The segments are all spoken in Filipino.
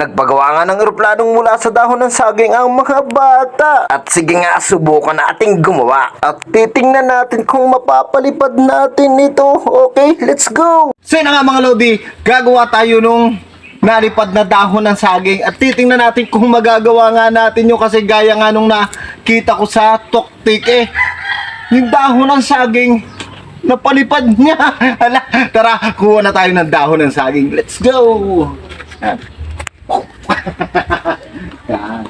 Nagpagawa nga ng eroplanong mula sa dahon ng saging ang mga bata. At sige nga, subukan nating gumawa. At titingnan natin kung mapapalipad natin ito. Okay, let's go! So yun na nga mga Lodi, gagawa tayo nung nalipad na dahon ng saging at titingnan natin kung magagawa nga natin yun kasi gaya nga nung nakita ko sa tuktik eh. Yung dahon ng saging, napalipad niya. Hala, tara, kuha na tayo ng dahon ng saging. Let's go! Yan.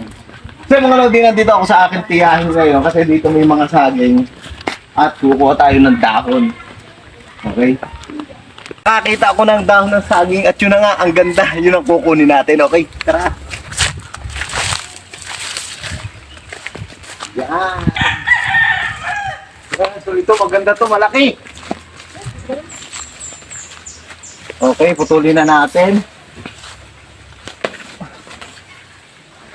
So mga Lodi, nandito ako sa aking tiyahin ngayon kasi dito may mga saging at kukuha tayo ng dahon. Okay? Nakakita ako ng dahon ng saging at yun na nga, ang ganda. Yun ang kukunin natin, okay? Tara! Yan! Yan, so ito, maganda to, malaki! Okay, putulin na natin.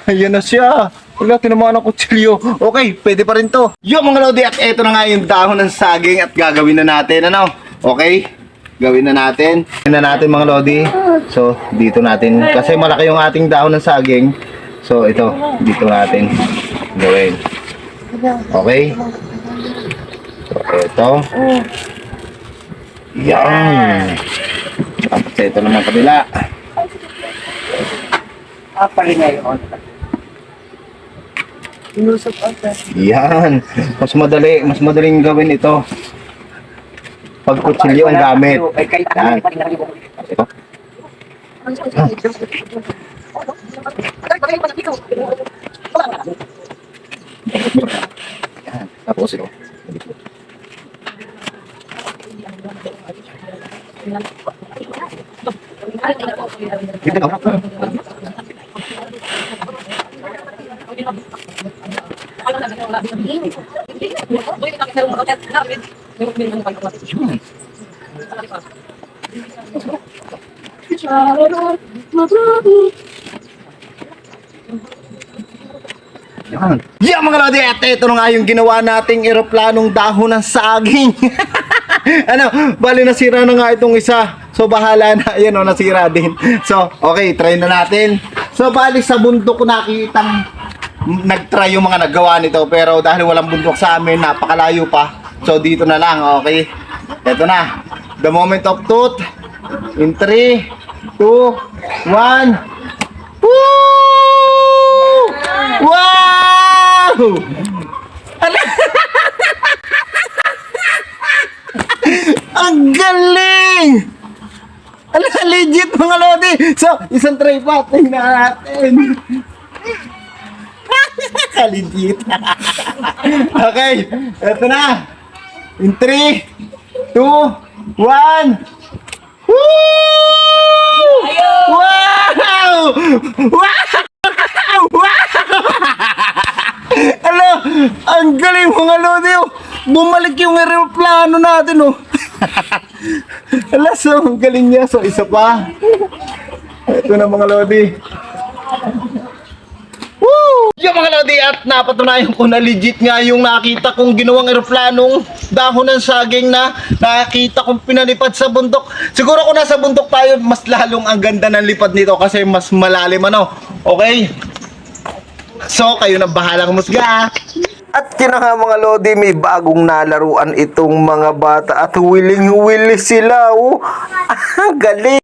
Ayan na siya. Wala, tinamaan ang kutsilyo. Okay, pwede pa rin to. Yo mga lodi, at eto na nga yung dahon ng saging at gagawin na natin. Ano? Okay? Gawin na natin. Gawin na natin mga lodi. So, dito natin. Kasi malaki yung ating dahon ng saging. So, ito. Dito natin. Gawin. Okay? So, ito. Yan. Tapos ito naman kabila. Pali ngayon. Inusap ata. Yan. Mas madali, mas madaling gawin ito. Pag kutsilyo ang gamit. Yan. Ito. Yan. Tapos ito. Dito na. Yan. Yan mga lodi, at ito na nga yung ginawa nating eroplanong dahon ng saging. ano, bali nasira na nga itong isa. So bahala na, yan o, nasira din. So, okay, try na natin. So, bali sa bundok ko nakitang nag-try yung mga naggawa nito. Pero dahil walang bundok sa amin, napakalayo pa. So, dito na lang, okay? Ito na. The moment of truth. In 3, 2, 1. Woo! Wow! Ang galing! Ala, legit mga lodi! So, isang tray pa. Tingnan natin. Legit. okay, eto na. In 3, 2, 1. Woo! Wow! Wow! Wow! Ano? Ang galing mga lodi oh. Bumalik yung aeroplano natin oh. Ala, so ang galing niya. So isa pa. Ito na mga lodi. Woo! At napatunayan ko na legit nga yung nakita kong ginawang eroplanong dahon ng saging na nakita kong pinalipad sa bundok. Siguro kung nasa bundok tayo, mas lalong ang ganda ng lipad nito kasi mas malalim ano. Okay? So, kayo na bahalang musga. At yun nga mga Lodi, may bagong nalaruan itong mga bata at willing-willing sila. Oh. Ah, galing!